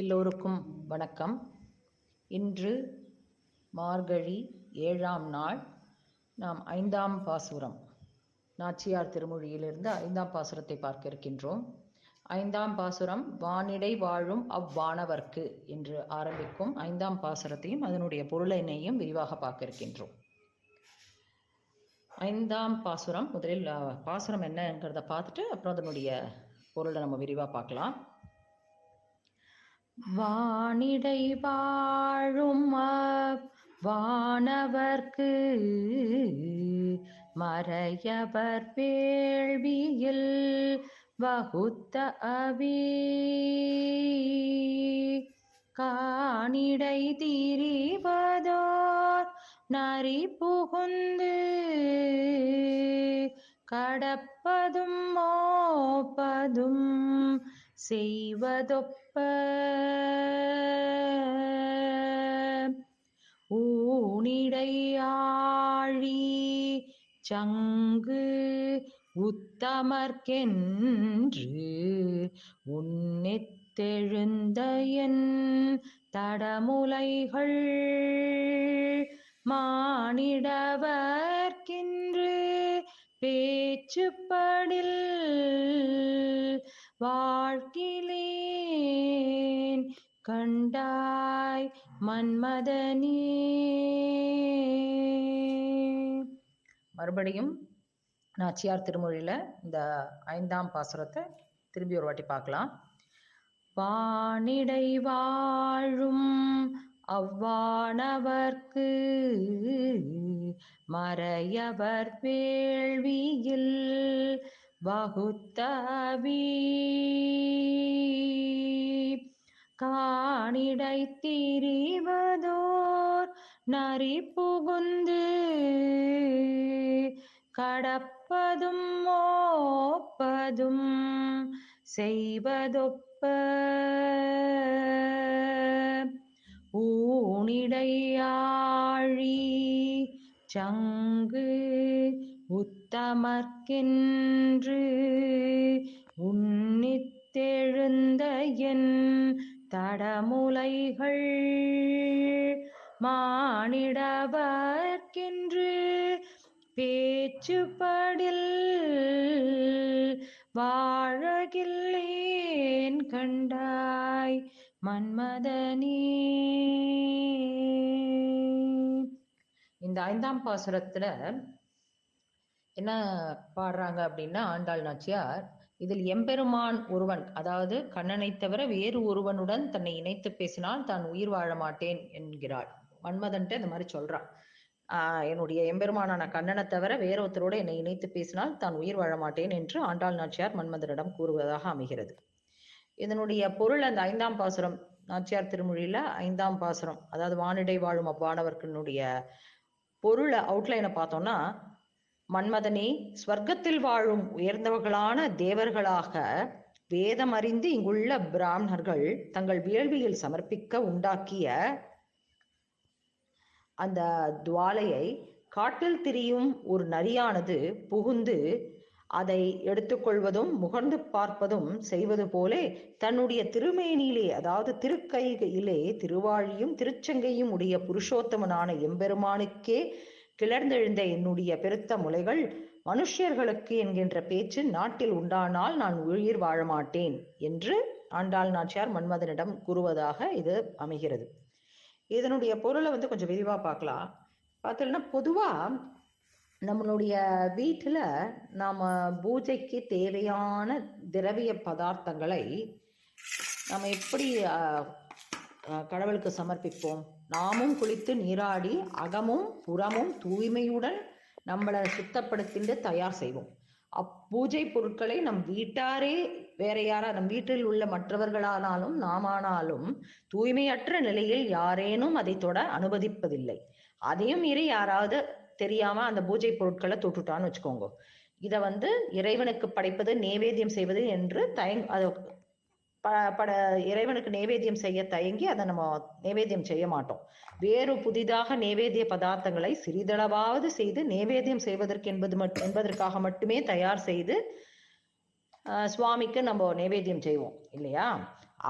எல்லோருக்கும் வணக்கம். இன்று மார்கழி ஏழாம் நாள். நாம் ஐந்தாம் பாசுரம். நாச்சியார் திருமொழியிலிருந்து ஐந்தாம் பாசுரத்தை பார்க்க இருக்கின்றோம். ஐந்தாம் பாசுரம் வானிடை வாழும் அவ்வானவர்க்கு என்று ஆரம்பிக்கும் ஐந்தாம் பாசுரத்தையும் அதனுடைய பொருளினையும் விரிவாக பார்க்க இருக்கின்றோம். ஐந்தாம் பாசுரம் முதலில் பாசுரம் என்னங்கிறத பார்த்துட்டு அப்புறம் அதனுடைய பொருளை நம்ம விரிவாக பார்க்கலாம். வானிடை வாழும் வானவர்க்கு மறையவர் வேள்வியில் வகுத்த அவி காணிடை திரிவதோர் நரி புகுந்து கடப்பதும் மோப்பதும் செய்வதொப்ப. ஊனிடையாழி சங்கு உத்தமர்க்கென்று உன்னித்தெழுந்த என் தடமுலைகள் மானிடவர்க்கென்று பேச்சுப்படில் வாழ்கிலேன் கண்டாய் மன்மதனே. மறுபடியும் நாச்சியார் திருமொழியில இந்த ஐந்தாம் பாசுரத்தை திரும்பி ஒரு வாட்டி பார்க்கலாம். வானிடை வாழும் அவ்வானவர்க்கு மறையவர் வேள்வியில் வகுத்தவி காணிடை திரிவதோர் நரி புகுந்து கடப்பதும் மோப்பதும் செய்வதொப்ப. ஊனிடையாழி சங்கு உத் உத்தமர்க்கென்று உன்னித்தெழுந்த என் தடமுலைகள் மானிடவர்க்கென்று பேச்சுப்படில் வாழகில்லேன் கண்டாய் மன்மதனே. இந்த ஐந்தாம் பாசுரத்துல என்ன பாடுறாங்க அப்படின்னா ஆண்டாள் நாச்சியார் இதில் எம்பெருமான் ஒருவன் அதாவது கண்ணனை தவிர வேறு ஒருவனுடன் தன்னை இணைத்து பேசினால் தான் உயிர் வாழ மாட்டேன் என்கிறாள். மன்மதன்ட்டு இந்த மாதிரி சொல்றான். ஆஹ் என்னுடைய எம்பெருமானான கண்ணனை தவிர வேறொருத்தரோடு என்னை இணைத்து பேசினால் தான் உயிர் வாழ மாட்டேன் என்று ஆண்டாள் நாச்சியார் மன்மதனிடம் கூறுவதாக அமைகிறது. இதனுடைய பொருள் அந்த ஐந்தாம் பாசுரம். நாச்சியார் திருமொழியில ஐந்தாம் பாசுரம். அதாவது வானிடை வாழும் அவ்வானவர்க்கனுடைய பொருளை அவுட்லைனை பார்த்தோம்னா மன்மதனே ஸ்வர்க்கத்தில் வாழும் உயர்ந்தவர்களான தேவர்களாக வேதம் அறிந்து இங்குள்ள பிராமணர்கள் தங்கள் வேள்வியில் சமர்ப்பிக்க உண்டாக்கிய அந்த துவாலையை காட்டில் திரியும் ஒரு நரியானது புகுந்து அதை எடுத்துக்கொள்வதும் முகர்ந்து பார்ப்பதும் செய்வது போலே தன்னுடைய திருமேனியிலே அதாவது திருக்கையிலே திருவாழியும் திருச்சங்கையும் உடைய புருஷோத்தமனான எம்பெருமானுக்கே கிளர்ந்தெழுந்த என்னுடைய பெருத்த முலைகள் மனுஷியர்களுக்கு என்கின்ற பேச்சு நாட்டில் உண்டானால் நான் உயிர் வாழ மாட்டேன் என்று ஆண்டாள் நாச்சியார் மன்மதனிடம் கூறுவதாக இது அமைகிறது. இதனுடைய பொருளை வந்து கொஞ்சம் விரிவாக பார்க்கலாம். பார்த்தோம்னா பொதுவாக நம்மளுடைய வீட்டில் நாம் பூஜைக்கு தேவையான திரவிய பதார்த்தங்களை நம்ம எப்படி கடவுளுக்கு சமர்ப்பிப்போம்? நாமும் குளித்து நீராடி அகமும் புறமும் தூய்மையுடன் நம்மளை சுத்தப்படுத்திட்டு தயார் செய்வோம். அப்பூஜை பொருட்களை நம் வீட்டாரே வேற யாரா நம் வீட்டில் உள்ள மற்றவர்களானாலும் நாமானாலும் தூய்மையற்ற நிலையில் யாரேனும் அதை தொட அனுமதிப்பதில்லை. அதையும் மீறி யாராவது தெரியாம அந்த பூஜை பொருட்களை தொட்டுட்டான்னு வச்சுக்கோங்க. இதை வந்து இறைவனுக்கு படைப்பது நேவேத்தியம் செய்வது என்று தயங் அது பட இறைவனுக்கு நைவேத்தியம் செய்ய தயங்கி அதை நம்ம நைவேத்தியம் செய்ய மாட்டோம். வேறு புதிதாக நைவேத்திய பதார்த்தங்களை சிறிதளவாவது செய்து நைவேத்தியம் செய்வதற்கு என்பது மட் என்பதற்காக மட்டுமே தயார் செய்து சுவாமிக்கு நம்ம நைவேத்தியம் செய்வோம். இல்லையா?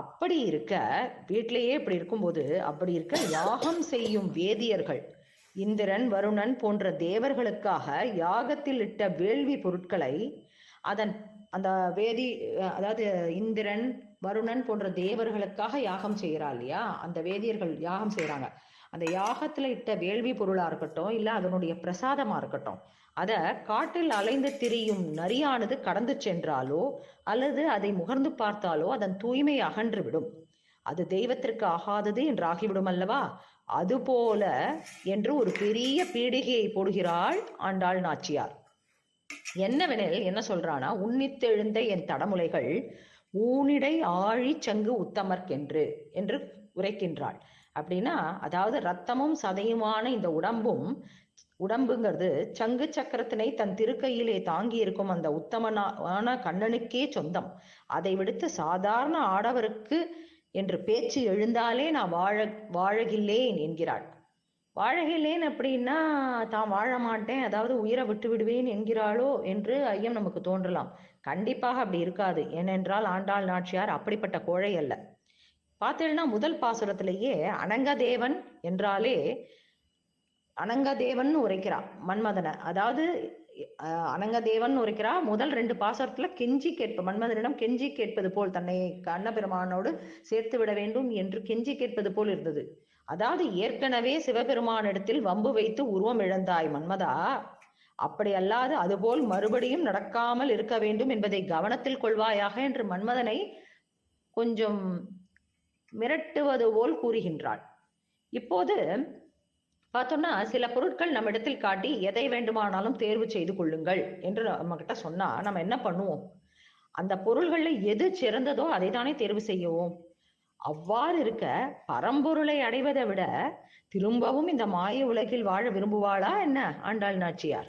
அப்படி இருக்க வீட்டிலேயே இப்படி இருக்கும்போது அப்படி இருக்க யாகம் செய்யும் வேதியர்கள் இந்திரன் வருணன் போன்ற தேவர்களுக்காக யாகத்தில் இட்ட வேள்வி பொருட்களை அதன் அந்த வேதி அதாவது இந்திரன் வருணன் போன்ற தேவர்களுக்காக யாகம் செய்யறா இல்லையா? அந்த வேதியர்கள் யாகம் செய்யறாங்க அந்த யாகத்துல இட்ட வேள்வி பொருளா இருக்கட்டும் இல்ல அதனுடைய பிரசாதமா இருக்கட்டும் அத காட்டில் அலைந்து திரியும் நரியானது கடந்து சென்றாலோ அல்லது அதை முகர்ந்து பார்த்தாலோ அதன் தூய்மை அகன்று விடும். அது தெய்வத்திற்கு ஆகாதது என்று ஆகிவிடும் அல்லவா? அதுபோல என்று ஒரு பெரிய பீடிகையை போடுகிறாள் ஆண்டாள் நாச்சியார். என்னவெனில் என்ன சொல்றானா உன்னித்தெழுந்த என் தடமுலைகள் ஊனிடை ஆழி சங்கு உத்தமர்க்கென்று என்று உரைக்கின்றாள். அப்படின்னா அதாவது ரத்தமும் சதையுமான இந்த உடம்பும் உடம்புங்கிறது சங்கு சக்கரத்தினை தன் திருக்கையிலே தாங்கி இருக்கும் அந்த உத்தமனான கண்ணனுக்கே சொந்தம். அதை விடுத்து சாதாரண ஆடவருக்கு என்று பேச்சு எழுந்தாலே நான் வாழ வாழகில்லேன் என்கிறாள். வாழகிலேன் அப்படின்னா தான் வாழ மாட்டேன் அதாவது உயிரை விட்டு விடுவேன் என்கிறாளோ என்று ஐயம் நமக்கு தோன்றலாம். கண்டிப்பாக அப்படி இருக்காது. ஏனென்றால் ஆண்டாள் நாச்சியார் அப்படிப்பட்ட கோழை அல்ல. பார்த்தீங்கன்னா முதல் பாசுரத்திலேயே அனங்கதேவன் என்றாலே அனங்கதேவன் உரைக்கிறா மன்மதனை அதாவது அனங்கதேவன் உரைக்கிறா முதல் ரெண்டு பாசுரத்துல கெஞ்சி கேட்ப மன்மதனிடம் கெஞ்சி கேட்பது போல் தன்னை கண்ணபெருமானோடு சேர்த்து விட வேண்டும் என்று கெஞ்சி கேட்பது போல் இருந்தது. அதாவது ஏற்கனவே சிவபெருமானிடத்தில் வம்பு வைத்து உருவம் இழந்தாய் மன்மதா. அப்படி அல்லாது அதுபோல் மறுபடியும் நடக்காமல் இருக்க வேண்டும் என்பதை கவனத்தில் கொள்வாயாக என்று மன்மதனை கொஞ்சம் மிரட்டுவது போல் கூறுகின்றாள். இப்போது பார்த்தோம்னா சில பொருட்கள் நம்ம இடத்தில் காட்டி எதை வேண்டுமானாலும் தேர்வு செய்து கொள்ளுங்கள் என்று நம்ம கிட்ட சொன்னா நம்ம என்ன பண்ணுவோம்? அந்த பொருள்கள்ல எது சிறந்ததோ அதை தானே தேர்வு செய்யவும். அவ்வாறு இருக்க பரம்பொருளை அடைவதை விட திரும்பவும் இந்த மாய உலகில் வாழ விரும்புவாளா என்ன ஆண்டாள் நாச்சியார்?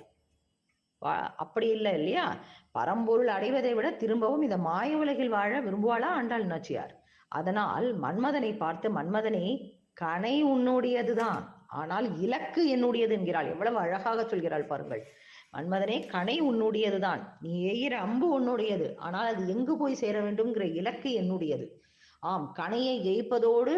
அப்படி இல்லை இல்லையா? பரம்பொருள் அடைவதை விட திரும்பவும் இந்த மாய உலகில் வாழ விரும்புவாளா ஆண்டாள் நாச்சியார்? அதனால் மன்மதனை பார்த்து மன்மதனை கனை உன்னுடையதுதான். ஆனால் இலக்கு என்னுடையது என்கிறாள். எவ்வளவு அழகாக சொல்கிறாள் பாருங்கள். மன்மதனே கனை உன்னுடையதுதான். நீ எய்கிற அம்பு உன்னுடையது. ஆனால் அது எங்கு போய் சேர வேண்டும்ங்கிற இலக்கு என்னுடையது. ஆம் கணையை ஜெயிப்பதோடு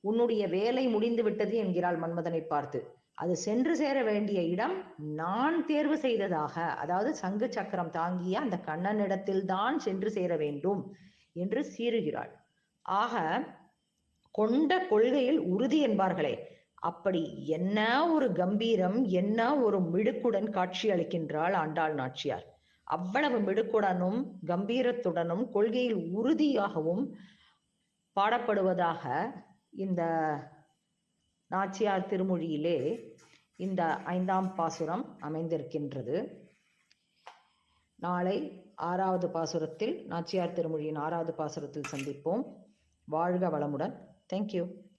உன்னுடைய வேலை முடிந்து விட்டது என்கிறாள் மன்மதனை பார்த்து. அது சென்று சேர வேண்டிய இடம் நான் தேர்வு செய்ததாக அதாவது சங்கு சக்கரம் தாங்கிய அந்த கண்ணனிடத்தில் தான் சென்று சேர வேண்டும் என்று சீறுகிறாள். ஆக கொண்ட கொள்கையில் உறுதி என்பார்களே அப்படி என்ன ஒரு கம்பீரம் என்ன ஒரு மிடுக்குடன் காட்சி அளிக்கின்றாள் ஆண்டாள் நாச்சியார். அவ்வளவு மிடுக்குடனும் கம்பீரத்துடனும் கொள்கையில் உறுதியாகவும் பாடப்படுவதாக இந்த நாச்சியார் திருமொழியிலே இந்த ஐந்தாம் பாசுரம் அமைந்திருக்கின்றது. நாளை ஆறாவது பாசுரத்தில் நாச்சியார் திருமொழியின் ஆறாவது பாசுரத்தில் சந்திப்போம். வாழ்க வளமுடன். தேங்க்யூ